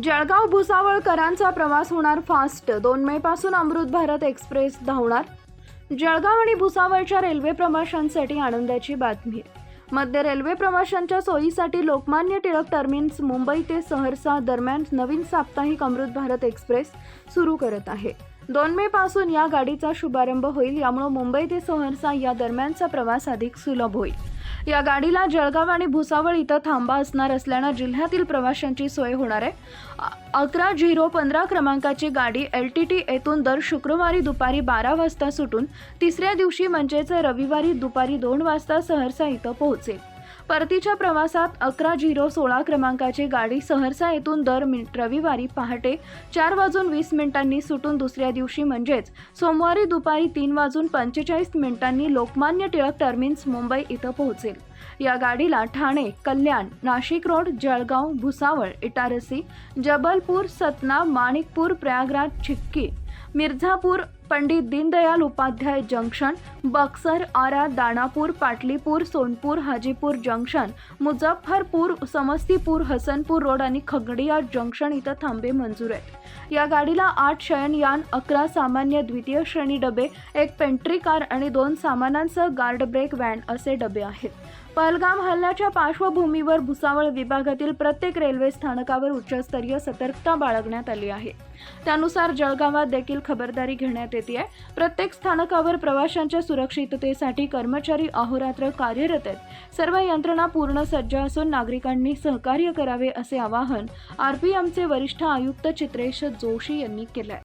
जळगाव भुसावळकरांचा प्रवास होणार फास्ट. दोन मे पासून अमृत भारत एक्सप्रेस धावणार. जळगाव आणि भुसावळच्या रेल्वे प्रवाशांसाठी आनंदाची बातमी. मध्य रेल्वे प्रवाशांच्या सोयीसाठी लोकमान्य टिळक टर्मिन्स मुंबई ते सहरसा दरम्यान नवीन साप्ताहिक अमृत भारत एक्सप्रेस सुरू करत आहे. दोन मे पासून या गाडीचा शुभारंभ होईल यामुळे मुंबई ते सहरसा या दरम्यानचा प्रवास अधिक सुलभ होईल. या गाडीला जळगाव आणि भुसावळ इथं थांबा असणार असल्यानं जिल्ह्यातील प्रवाशांची सोय होणार आहे. अकरा झिरो पंधरा क्रमांकाची गाडी एल टी टी येथून दर शुक्रवारी दुपारी बारा वाजता सुटून तिसऱ्या दिवशी म्हणजेच रविवारी दुपारी दोन वाजता सहरसा इथं पोहोचेल. परतीच्या प्रवासात अकरा झिरो सोळा क्रमांकाची गाडी सहरसा येथून दर मिनिट रविवारी पहाटे चार वाजून वीस मिनिटांनी सुटून दुसऱ्या दिवशी म्हणजेच सोमवारी दुपारी तीन वाजून पंचेचाळीस मिनिटांनी लोकमान्य टिळक टर्मिन्स मुंबई इथं पोहोचेल. या गाडीला Thane Kalyan Nashik road Jalgaon Bhusawal Itarsi Jabalpur Satna Manikpur Prayagraj chikki Mirzapur Pandit Deendayal Upadhyaya junction Buxar Ara Danapur Patliputra Sonpur Hajipur junction Muzaffarpur Samastipur Hasanpur road आणि खगडिया जंक्शन इथं थांबे मंजूर आहेत. या गाडीला आठ शयनयान अकरा सामान्य द्वितीय श्रेणी डबे एक पेंट्री कार आणि दोन सामानांसह गार्ड ब्रेक व्हॅन असे डबे आहेत. पहलगाम हल्ल्याच्या पार्श्वभूमीवर भुसावळ विभागातील प्रत्येक रेल्वे स्थानकावर उच्चस्तरीय सतर्कता बाळगण्यात आली आहे. त्यानुसार जळगावात देखील खबरदारी घेण्यात येते आहे. प्रत्येक स्थानकावर प्रवाशांच्या सुरक्षिततेसाठी कर्मचारी अहोरात्र कार्यरत आहेत. सर्व यंत्रणा पूर्ण सज्ज असून नागरिकांनी सहकार्य करावे असे आवाहन आरपीएमचे वरिष्ठ आयुक्त चित्रेश जोशी यांनी केलं आहे